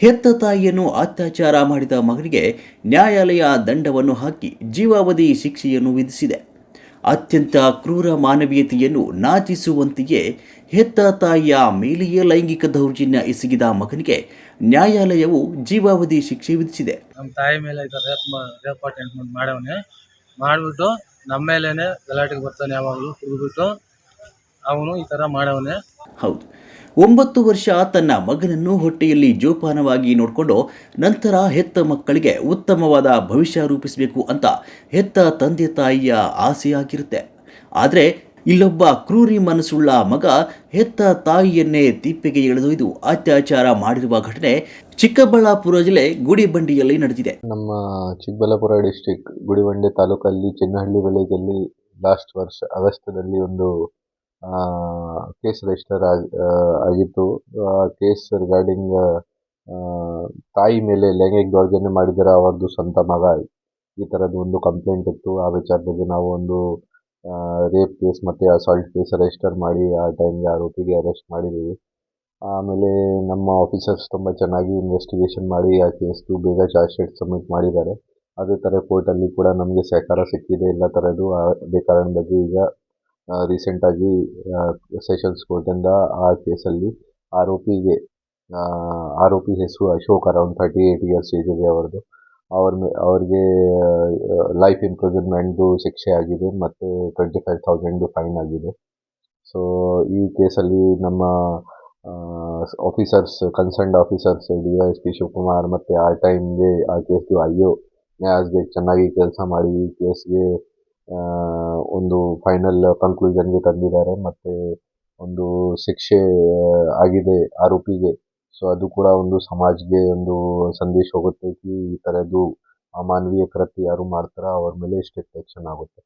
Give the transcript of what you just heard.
ಹೆತ್ತ ತಾಯಿಯನ್ನು ಅತ್ಯಾಚಾರ ಮಾಡಿದ ಮಗನಿಗೆ ನ್ಯಾಯಾಲಯ ದಂಡವನ್ನು ಹಾಕಿ ಜೀವಾವಧಿ ಶಿಕ್ಷೆಯನ್ನು ವಿಧಿಸಿದೆ. ಅತ್ಯಂತ ಕ್ರೂರ ಮಾನವೀಯತೆಯನ್ನು ನಾಚಿಸುವಂತೆಯೇ ಹೆತ್ತ ತಾಯಿಯ ಮೇಲೆಯೇ ಲೈಂಗಿಕ ದೌರ್ಜನ್ಯ ಎಸಗಿದ ಮಗನಿಗೆ ನ್ಯಾಯಾಲಯವು ಜೀವಾವಧಿ ಶಿಕ್ಷೆ ವಿಧಿಸಿದೆ. ನಮ್ಮ ತಾಯಿ ಮೇಲೆ ಮಾಡವನೆ. ಮಾಡಿಬಿಟ್ಟು ನಮ್ಮ ಮೇಲೇ ಗಲಾಟೆಗೆ ಬರ್ತಾನೆ ಯಾವಾಗಲೂ ಕುಡಿದ್ಬಿಟ್ಟು ಅವನು ಈ ಥರ ಮಾಡವನೆ. ಹೌದು. ಒಂಬತ್ತು ವರ್ಷ ತನ್ನ ಮಗನನ್ನು ಹೊಟ್ಟೆಯಲ್ಲಿ ಜೋಪಾನವಾಗಿ ನೋಡಿಕೊಂಡು ನಂತರ ಹೆತ್ತ ಮಕ್ಕಳಿಗೆ ಉತ್ತಮವಾದ ಭವಿಷ್ಯ ರೂಪಿಸಬೇಕು ಅಂತ ಹೆತ್ತ ತಂದೆ ತಾಯಿಯ ಆಸೆಯಾಗಿರುತ್ತೆ. ಆದರೆ ಇಲ್ಲೊಬ್ಬ ಕ್ರೂರಿ ಮನಸ್ಸುಳ್ಳ ಮಗ ಹೆತ್ತ ತಾಯಿಯನ್ನೇ ತಿಪ್ಪೆಗೆ ಎಳೆದೊಯ್ದು ಅತ್ಯಾಚಾರ ಮಾಡಿರುವ ಘಟನೆ ಚಿಕ್ಕಬಳ್ಳಾಪುರ ಜಿಲ್ಲೆ ಗುಡಿಬಂಡಿಯಲ್ಲಿ ನಡೆದಿದೆ. ನಮ್ಮ ಚಿಕ್ಕಬಳ್ಳಾಪುರ ಡಿಸ್ಟಿಕ್ ಗುಡಿಬಂಡೆ ತಾಲೂಕಲ್ಲಿ, ಚಿನ್ನಹಳ್ಳಿ ವಿಲೇಜಲ್ಲಿ ಲಾಸ್ಟ್ ವರ್ಷ ಆಗಸ್ಟ್ನಲ್ಲಿ ಒಂದು ಕೇಸ್ ರಿಜಿಸ್ಟರ್ ಆಗಿತ್ತು. ಕೇಸ್ ರಿಗಾರ್ಡಿಂಗ್ ತಾಯಿ ಮೇಲೆ ಲೈಂಗಿಕ ದೌರ್ಜನ್ಯ ಮಾಡಿದರೆ ಅವರದ್ದು ಸ್ವಂತ ಮಗ. ಈ ಥರದ್ದು ಒಂದು ಕಂಪ್ಲೇಂಟ್ ಇತ್ತು. ಆ ವಿಚಾರದಲ್ಲಿ ನಾವು ಒಂದು ರೇಪ್ ಕೇಸ್ ಮತ್ತು ಅಸಾಲ್ಟ್ ಕೇಸ್ ರಿಜಿಸ್ಟರ್ ಮಾಡಿ, ಆ ಟೈಮ್ಗೆ ಆರೋಪಿಗೆ ಅರೆಸ್ಟ್ ಮಾಡಿದ್ದೀವಿ. ಆಮೇಲೆ ನಮ್ಮ ಆಫೀಸರ್ಸ್ ತುಂಬ ಚೆನ್ನಾಗಿ ಇನ್ವೆಸ್ಟಿಗೇಷನ್ ಮಾಡಿ, ಆ ಕೇಸ್ದು ಬೇಗ ಚಾರ್ಜ್ ಶೀಟ್ ಸಬ್ಮಿಟ್ ಮಾಡಿದ್ದಾರೆ. ಅದೇ ಥರ ಕೋರ್ಟಲ್ಲಿ ಕೂಡ ನಮಗೆ ಸಹಕಾರ ಸಿಕ್ಕಿದೆ. ಎಲ್ಲ ಥರದ್ದು ಅದೇ ಕಾರಣದಲ್ಲಿ ಈಗ ರೀಸೆಂಟಾಗಿ ಸೆಷನ್ಸ್ ಕೋರ್ಟಿಂದ ಆ ಕೇಸಲ್ಲಿ ಆರೋಪಿಗೆ ಆರೋಪಿ ಹೆಸರು Ashok around thirty eight years age ಇದೆ ಅವ್ರದ್ದು. ಅವ್ರ ಅವ್ರಿಗೆ ಲೈಫ್ ಇಂಪ್ರಿಸನ್ಮೆಂಟ್ದು ಶಿಕ್ಷೆ ಆಗಿದೆ ಮತ್ತು ಟ್ವೆಂಟಿ ಫೈವ್ ತೌಸಂಡು ಫೈನ್ ಆಗಿದೆ. ಸೊ ಈ ಕೇಸಲ್ಲಿ ನಮ್ಮ officers concerned officers D Y S P Shivakumar ಮತ್ತು ಆ ಟೈಮ್ಗೆ ಆ ಕೇಸ್ದು ಐ ನ್ಯಾಸ್ಗೆ ಚೆನ್ನಾಗಿ ಕೆಲಸ ಮಾಡಿ ಈ ಕೇಸ್ಗೆ ಒಂದು ಫೈನಲ್ ಕನ್ಕ್ಲೂಷನ್ಗೆ ತಂದಿದ್ದಾರೆ. ಮತ್ತು ಒಂದು ಶಿಕ್ಷೆ ಆಗಿದೆ ಆರೋಪಿಗೆ. ಸೊ ಅದು ಕೂಡ ಒಂದು ಸಮಾಜಕ್ಕೆ ಒಂದು ಸಂದೇಶ ಹೋಗುತ್ತೆ ಕಿ ಈ ಥರದ್ದು ಅಮಾನವೀಯ ಕೃತ್ಯ ಯಾರು ಮಾಡ್ತಾರೋ ಅವ್ರ ಮೇಲೆ ಸ್ಟ್ರಿಕ್ಟ್ ಆ್ಯಕ್ಷನ್ ಆಗುತ್ತೆ.